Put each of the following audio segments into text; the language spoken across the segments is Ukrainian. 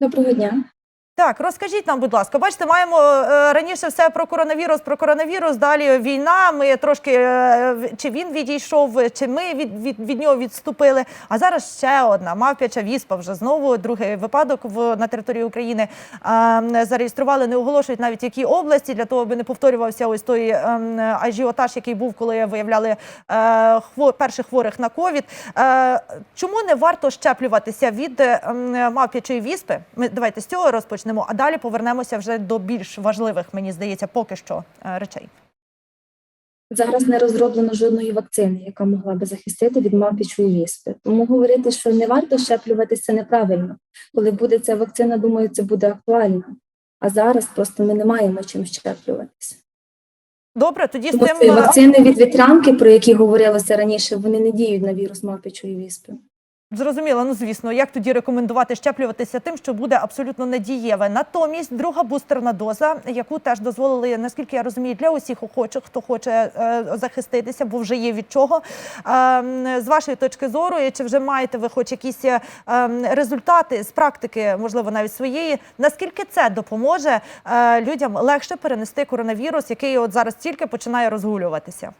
Доброго дня. Так, розкажіть нам, будь ласка, бачите, маємо е, раніше все про коронавірус, про коронавірус. Далі війна. Ми трошки е, чи він відійшов, чи ми від, від, від нього відступили. А зараз ще одна мавпяча віспа. Вже знову другий випадок в на території України е, зареєстрували. Не оголошують навіть які області для того, аби не повторювався ось той е, ажіотаж, який був, коли виявляли е, хво- перших хворих на ковід. Чому не варто щеплюватися від е, мавпячої віспи? Ми давайте з цього розпочнемо, а далі повернемося вже до більш важливих, мені здається, поки що е, речей. Зараз не розроблено жодної вакцини, яка могла би захистити від мавпічої віспи. Тому говорити, що не варто щеплюватися, неправильно. Коли буде ця вакцина, думаю, це буде актуально. А зараз просто ми не маємо чим щеплюватися. Добре, тоді Тому що і е, вакцини від вітрянки, про які говорилося раніше, вони не діють на вірус мавпічої віспи. Зрозуміло, ну звісно, як тоді рекомендувати щеплюватися тим, що буде абсолютно недієве. Натомість друга бустерна доза, яку теж дозволили, наскільки я розумію, для усіх охочих, хто хоче е, захиститися, бо вже є від чого. Е, з вашої точки зору, чи вже маєте ви хоч якісь е, результати з практики, можливо, навіть своєї, наскільки це допоможе е, людям легше перенести коронавірус, який от зараз тільки починає розгулюватися?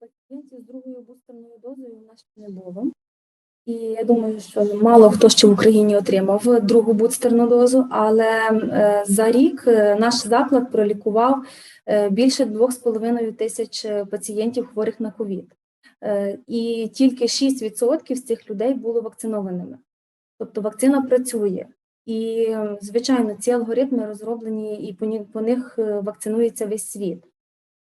Пацієнтів з другою бустерною дозою у нас ще не було. І я думаю, що мало хто ще в Україні отримав другу бустерну дозу, але е, за рік е, наш заклад пролікував е, більше 2,5 тисяч пацієнтів хворих на ковід. І тільки 6% з цих людей було вакцинованими. Тобто вакцина працює. І, е, звичайно, ці алгоритми розроблені, і по них вакцинується весь світ.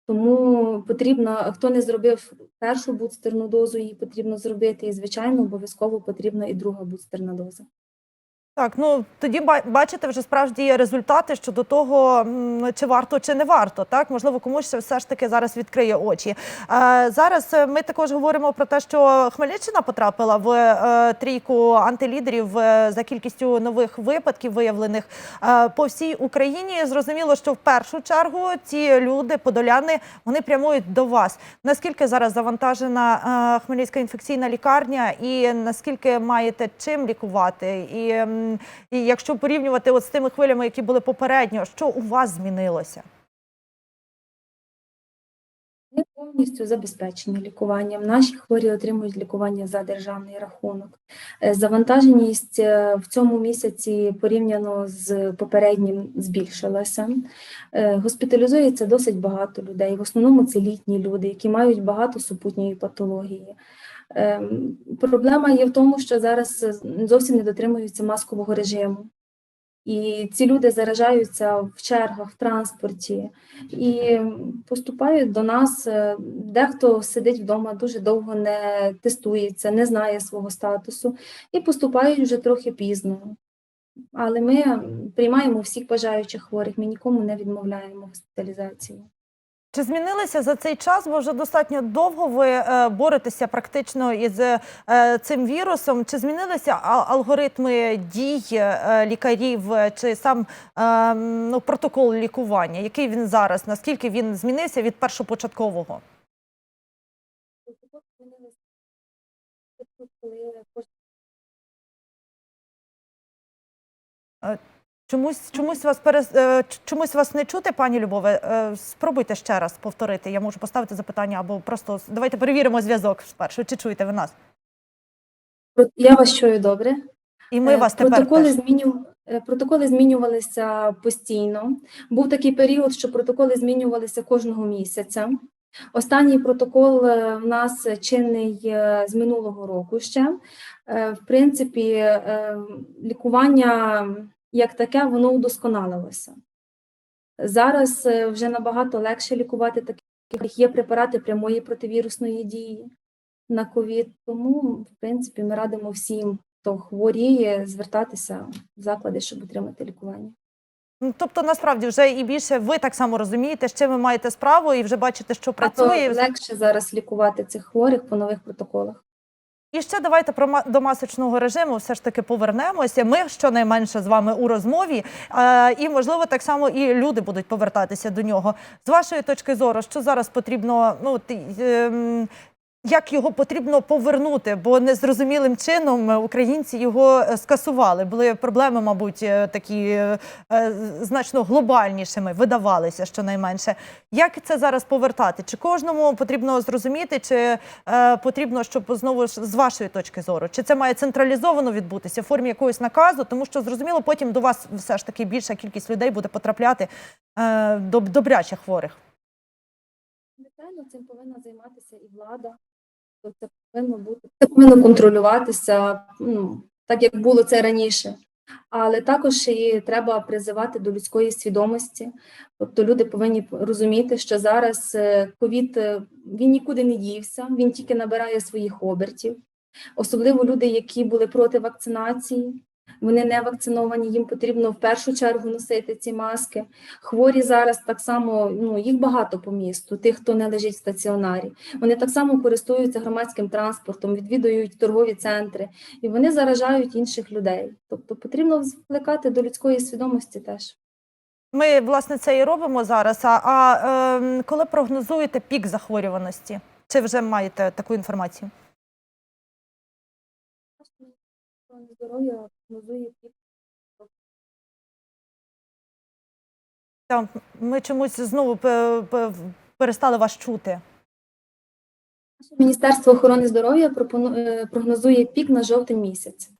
Тому потрібно, хто не зробив першу бустерну дозу, її потрібно зробити. І, звичайно, обов'язково потрібна і друга бустерна доза. Так, ну тоді ба- бачите вже справді є результати щодо того, чи варто чи не варто. Так, можливо, комусь все ж таки зараз відкриє очі. Е, зараз е, ми також говоримо про те, що Хмельниччина потрапила в е, трійку антилідерів за кількістю нових випадків, виявлених по всій Україні. Зрозуміло, що в першу чергу ці люди, подоляни, вони прямують до вас. Наскільки зараз завантажена Хмельницька інфекційна лікарня, і наскільки маєте чим лікувати? І, і якщо порівнювати от з тими хвилями, які були попередньо, що у вас змінилося? Ми повністю забезпечені лікуванням. Наші хворі отримують лікування за державний рахунок. Е, Завантаженість е, в цьому місяці порівняно з попереднім збільшилася. Е, Госпіталізується досить багато людей. В основному це літні люди, які мають багато супутньої патології. Ем, Проблема є в тому, що зараз е, зовсім не дотримуються маскового режиму. І ці люди заражаються в чергах, в транспорті і поступають до нас. е, Дехто сидить вдома, дуже довго не тестується, не знає свого статусу і поступають вже трохи пізно. Але ми приймаємо всіх бажаючих хворих, ми нікому не відмовляємо госпіталізації. Чи змінилися за цей час? Бо вже достатньо довго ви е, боретеся практично із е, цим вірусом. Чи змінилися алгоритми дій е, лікарів, чи сам ну, протокол лікування? Який він зараз? Наскільки він змінився від першопочаткового? Чомусь, чомусь вас перес... е, чомусь вас не чути, пані Любове. Е, Спробуйте ще раз повторити. Я можу поставити запитання або просто давайте перевіримо зв'язок спершу. Чи чуєте ви нас? Я вас чую добре. І ми Е, вас тепер протоколи, теж. зміню... протоколи змінювалися постійно. Був такий період, що протоколи змінювалися кожного місяця. Останній протокол в нас чинний з минулого року ще. В принципі, лікування як таке, воно удосконалилося. Зараз е, вже набагато легше лікувати таких. Є препарати прямої противірусної дії на ковід. Тому, в принципі, ми радимо всім, хто хворіє, звертатися в заклади, щоб отримати лікування. Ну, Тобто, насправді вже і більше ви так само розумієте, з чим ви маєте справу, і вже бачите, що Працює працює. легше зараз лікувати цих хворих по нових протоколах. І ще давайте про до масочного режиму все ж таки повернемося. Ми щонайменше з вами у розмові, е, і можливо так само і люди будуть повертатися до нього. З вашої точки зору, що зараз потрібно ну ти, ем, як його потрібно повернути, бо незрозумілим чином е, українці його е, скасували. Були проблеми, мабуть, е, такі значно глобальнішими, видавалися щонайменше. Як це зараз повертати? Чи кожному потрібно зрозуміти, чи потрібно, щоб знову ж з вашої точки зору, чи це має централізовано відбутися в формі якогось наказу? Тому що зрозуміло, потім до вас все ж таки більша кількість людей буде потрапляти до добрячих хворих. Цим повинна займатися і влада. Це повинно бути це повинно контролюватися, ну, так як було це раніше. Але також і треба призивати до людської свідомості. Тобто люди повинні розуміти, що зараз е, ковід е, він нікуди не дівся, він тільки набирає своїх обертів. Особливо люди, які були проти вакцинації, вони не вакциновані, їм потрібно в першу чергу носити ці маски. Хворі зараз так само, ну їх багато по місту, тих, хто не лежить в стаціонарі. Вони так само користуються громадським транспортом, відвідують торгові центри, і вони заражають інших людей. Тобто потрібно звикати до людської свідомості теж. Ми власне це і робимо зараз. А, а е, коли прогнозуєте пік захворюваності? Чи вже маєте таку інформацію? Здоров'я прогнозує пік Там ми чомусь знову пе- пе- перестали вас чути. Міністерство охорони здоров'я пропону- е, прогнозує пік на жовтень місяць.